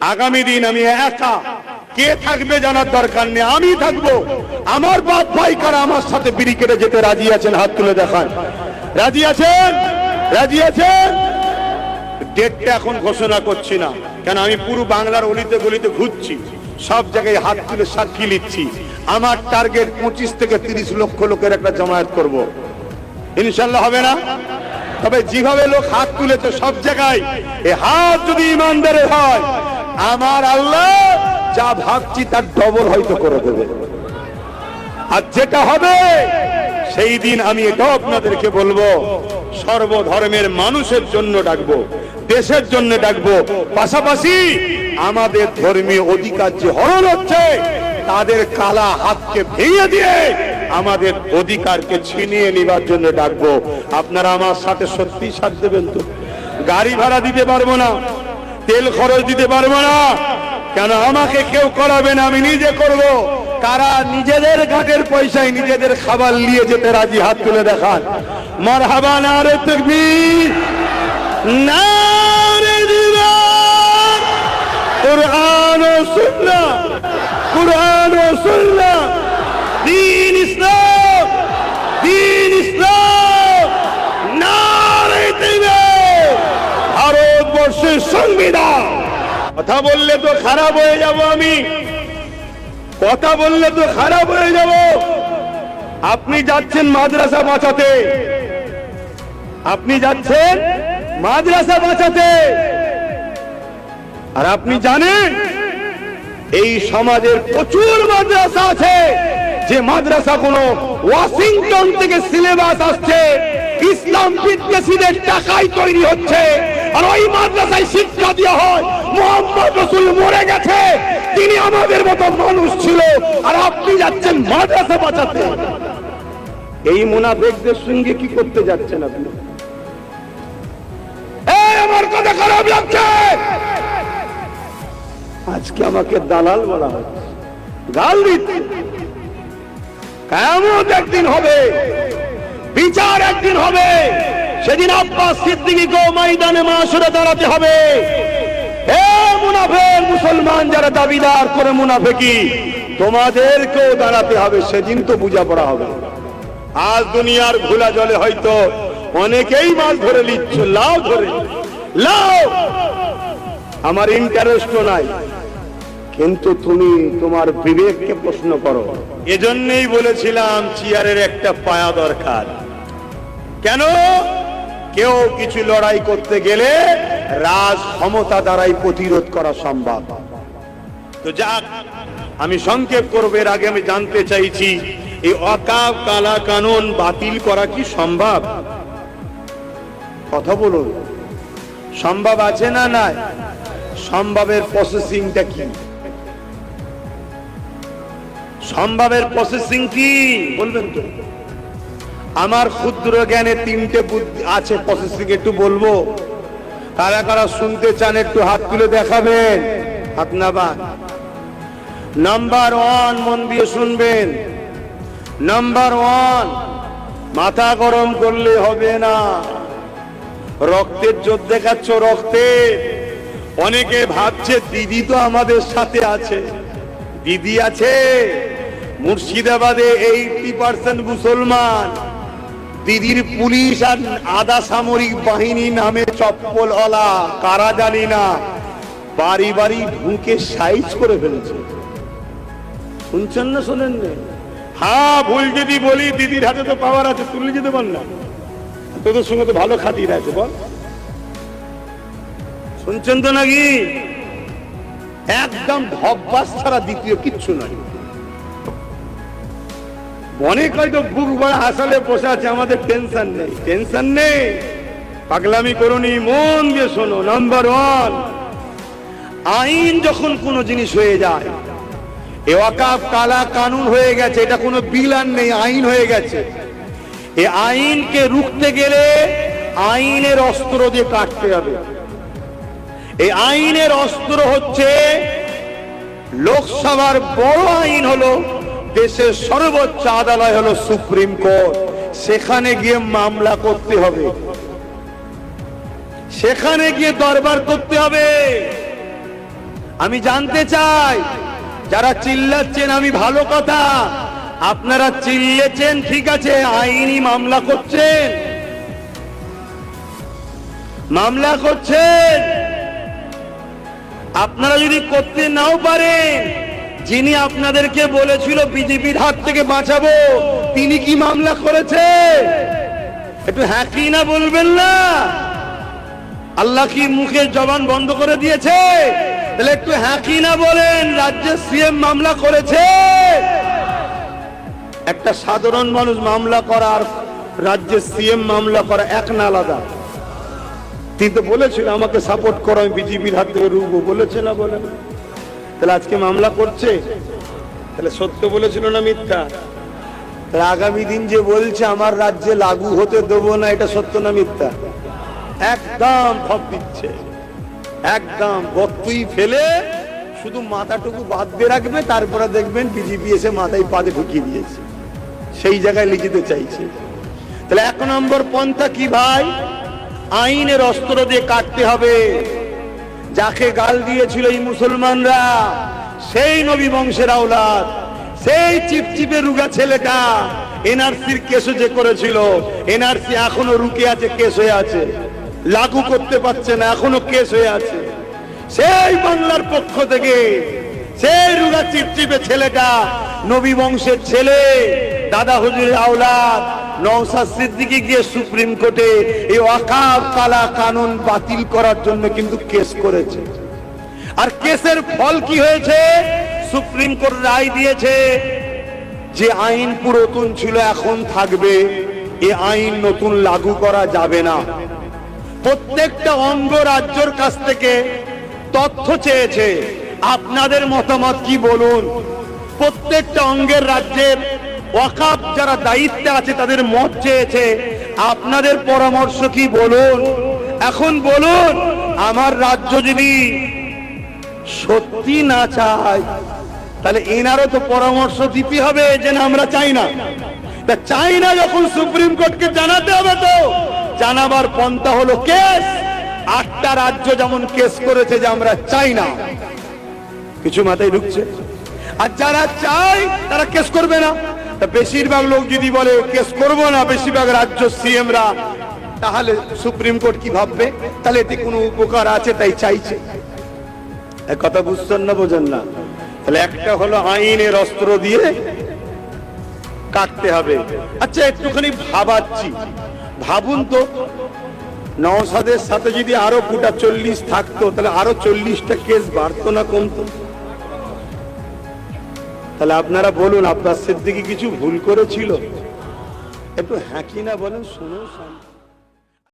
আগামী দিন আমি একা। কে থাকবে জানার দরকার নেই? আমি থাকব। আমার বাপ ভাই কারা আমার সাথে বিড়ি কেটে যেতে রাজি আছেন? হাত তুলে দেখান। রাজি আছেন? রাজি আছেন? ডেটটা এখন ঘোষণা করছি না। কেন, আমি পুরো বাংলার অলিতে গলিতে ঘুরছি। সব জায়গায় হাত তুলে সাক্ষী নিচ্ছি। আমার টার্গেট পঁচিশ থেকে তিরিশ লক্ষ লোকের একটা জমায়েত করব। ইনশাল্লাহ হবে না? তবে যেভাবে লোক হাত তুলেছে সব জায়গায়, এ হাত যদি ইমানদারের হয় আমার আল্লাহ যা ভাবছি তার ডবল হয়তো করে দেবে। আর যেটা হবে, সেই দিন আমি এটাও আপনাদেরকে বলব, সর্বধর্মের মানুষের জন্য ডাকবো, দেশের জন্য ডাকবো। পাশাপাশি আমাদের ধর্মীয় অধিকার যে হরণ হচ্ছে, তাদের কালা হাতকে ভেঙে দিয়ে আমাদের অধিকারকে ছিনিয়ে নেবার জন্য ডাকবো। আপনারা আমার সাথে সত্যি সাথ দেবেন তো। গাড়ি ভাড়া দিতে পারব না। তেল খরচ দিতে পারব না। কেন আমাকে কেউ করাবে না, আমি নিজে করব। কারা নিজেদের ঘাটের পয়সায় নিজেদের খাবার নিয়ে যেতে রাজি, হাত তুলে দেখান। মার হাবা না রে তকবীর সংবিধান। কথা বললে তো খারাপ হয়ে যাব আমি। কথা বললে তো খারাপ হয়ে যাব। আপনি যাচ্ছেন মাদ্রাসা বাঁচাতে। আপনি যাচ্ছেন মাদ্রাসা বাঁচাতে। আর আপনি জানেন, এই সমাজের প্রচুর মাদ্রাসা আছে, যে মাদ্রাসা কোনো ওয়াশিংটন থেকে সিলেবাস আসছে, ইসলাম বিদ্বেষীদের টাকায় তৈরি হচ্ছে। আর ওই মাদ্রাসায় শিক্ষা দেওয়া হয়। মোহাম্মদ রসুল মরে গেছে। তিনি আমাদের মতো মানুষ ছিল। আর আপনি যাচ্ছেন মাদ্রাসা বাঁচাতে। এই মুনাফেকদের সঙ্গে কি করতে যাচ্ছেন আপনি? আমার কথা খারাপ লাগছে। আজকে আমাকে দালাল বলা হচ্ছে। গাল দিচ্ছে। কেমন একদিন হবে? বিচার একদিন হবে। সেদিন আব্বাস সিদ্দিকিকে ময়দানে মাসুরে দাঁড়াতে হবে। হে মুনাফেক মুসলমান যারা দাবিদার করে মুনাফে মুনাফেকি তোমাদেরকেও দাঁড়াতে হবে, সেদিন তো বুঝা পড়া হবে। আজ দুনিয়ার ভুলা জলে হয়তো অনেকেই মাছ ধরে নিচ্ছ লাও ধরে লাও আমার ইন্টারেস্টও নাই। কিন্তু তুমি তোমার বিবেককে প্রশ্ন করো। এজন্যই বলেছিলাম, চেয়ারের একটা পায়া দরকার। কেন? কেউ কিছু লড়াই করতে গেলে রাজ ক্ষমতা দ্বারাই প্রতিরোধ করা সম্ভব। তো যাক, আমি সংক্ষেপ করব, এর আগে আমি জানতে চাইছি, এই অকাব কালা কানুন বাতিল করা কি সম্ভব? কথা বলুন। সম্ভব আছে না নাই? সম্ভবের প্রসেসিংটা কি? সম্ভবের প্রসেসিং কি? বলবেন তো। আমার ক্ষুদ্র জ্ঞানে তিনটে বুদ্ধি আছে প্রসেসিং একটু বলব। কারা কারা শুনতে চান, একটু হাত তুলে দেখাবেন। হাত নাবান। নাম্বার ওয়ান মন দিয়ে শুনবেন। নাম্বার ওয়ান মাথা গরম করলে হবে না। রক্তের জোর দেখাচ্ছ, রক্তে। অনেকে ভাবছে, দিদি তো আমাদের সাথে আছে। দিদি আছে। মুর্শিদাবাদে এইটি পার্সেন্ট মুসলমান। দিদির পুলিশ আর আধা সামরিক বাহিনী নামে চপ্পল অলা কারা জানি না, বাড়ি বাড়ি ঢুকে সাইজ করে ফেলেছে। শুনছেন না শোনেন হ্যাঁ ভুল যদি বলি, দিদির হাতে তো পাওয়ার আছে, তুলে যেতে পার না তোদের সঙ্গে তো ভালো খাতির আছে, বল। শুনছেন তো নাকি? একদম ধব্বাস ছাড়া দ্বিতীয় কিচ্ছু নয় অনেক হয়তো বুক বড় হাসালে বসে আছে, আমাদের টেনশন নেই। টেনশন নেই। পাগলামি করুনি, মন দিয়ে শোনো নাম্বার ওয়ান আইন যখন কোনো জিনিস হয়ে যায়, এ ওয়াকাফ, কালা কানুন হয়ে গেছে, এটা কোনো বিল আর নেই, আইন হয়ে গেছে। এ আইনকে রুখতে গেলে আইনের অস্ত্র দিয়ে কাটতে হবে। এই আইনের অস্ত্র হচ্ছে লোকসভার বড় আইন হলো দেশের সর্বোচ্চ আদালত হলো সুপ্রিম কোর্ট। সেখানে গিয়ে মামলা করতে হবে। সেখানে গিয়ে দরবার করতে হবে। আমি জানতে চাই, যারা চিল্লাচ্ছেন আমি ভালো কথা, আপনারা চিল্লেছেন, ঠিক আছে, আইনি মামলা করছেন। মামলা করছেন। আপনারা যদি করতে নাও পারেন যিনি আপনাদেরকে বলেছিল বিজেপির হাত থেকে বাঁচাবো, তিনি কি মামলা করেছে? একটু হ্যাঁ কি না বলবেন না? আল্লাহ কি মুখের জবান বন্ধ করে দিয়েছে? তাহলে একটু হ্যাঁ কি না বলেন, রাজ্যের সিএম মামলা করেছে। একটা সাধারণ মানুষ মামলা করা আর রাজ্যের সিএম মামলা করা এক না আলাদা। তিনি তো বলেছিল, আমাকে সাপোর্ট করো, আমি বিজেপির হাত থেকে রুবো বলেছে না বলে? তাহলে আজকে মামলা করছে? তাহলে সত্য বলেছিল না মিথ্যা? তাহলে আগামী দিন যে বলছে, আমার রাজ্যে লাগু হতে দেবো না, এটা সত্য না মিথ্যা? একদম ফপ দিচ্ছে। একদম গর্তুই ফেলে শুধু মাথাটুকু বাদ দিয়ে রাখবে, তারপরে দেখবেন বিজেপি এসে মাথায় পাতে ঢুকিয়ে দিয়েছে। সেই জায়গায় লিখিতে চাইছে। তাহলে এক নম্বর পন্থা কি ভাই? আইনের অস্ত্র দিয়ে কাটতে হবে। যাকে গাল দিয়েছিল এই মুসলমানরা, সেই নবী বংশের আওলাদ, সেই চিপচিপে রুগা ছেলেটা এনআরসির কেসও যে করেছিল, এনআরসি এখনও রুকে আছে, কেস হয়ে আছে, লাগু করতে পারছে না, এখনও কেস হয়ে আছে। সেই বাংলার পক্ষ থেকে সেই রুগা চিপচিপে ছেলেটা নবী বংশের ছেলে, দাদা হুজুরের আওলাদ নওসাদ সিদ্দিকি গিয়ে সুপ্রিম কোর্টে এই ওয়াকাব কালা কানুন বাতিল করার জন্য কিন্তু কেস করেছে। আর কেসের ফল কি হয়েছে? সুপ্রিম কোর্ট রায় দিয়েছে যে আইন পুরাতন ছিল, এখন থাকবে। এ আইন নতুন লাগু করা যাবে না। প্রত্যেকটা অঙ্গ রাজ্যর কাছ থেকে তথ্য চেয়েছে। আপনাদের মতামত কি বলুন? প্রত্যেকটা অঙ্গের রাজ্যের ওয়াকাপ যারা দায়িত্বে আছে, তাদের মত চেয়েছে। আপনাদের পরামর্শ কি বলুন? এখন বলুন, আমার রাজ্য যদি সত্যি না চায়, তাহলে এনারও তো পরামর্শ দিতে হবে যে না, আমরা চাই না। তা চাই না যখন সুপ্রিম কোর্টকে জানাতে হবে তো। জানাবার পন্থা হলো কেস। আটটা রাজ্য যেমন কেস করেছে যে আমরা চাই না। কিছু মাথায় ঢুকছে। আর যারা চায়, তারা কেস করবে না। তা বেশিরভাগ লোক যদি বলে, কেস করব না? বেশিরভাগ রাজ্য সিএমরা, তাহলে সুপ্রিম কোর্ট কি ভাববে? তাহলে এতে কোনো উপকার আছে? তাই চাইছে। কথা বুঝছেন না, বোঝেন না। তাহলে একটা হলো আইনের অস্ত্র দিয়ে কাটতে হবে। আচ্ছা একটুখানি ভাবাচ্ছি। ভাবুন তো নওসাদের সাথে যদি আরও গোটা চল্লিশ থাকতো, তাহলে আরও চল্লিশটা কেস বাড়তো না কমতো? তাহলে আপনারা বলুন আপনার সিদ্দিকি কিছু ভুল করেছিল একটু হ্যাঁ কি না বলেন শুনুন।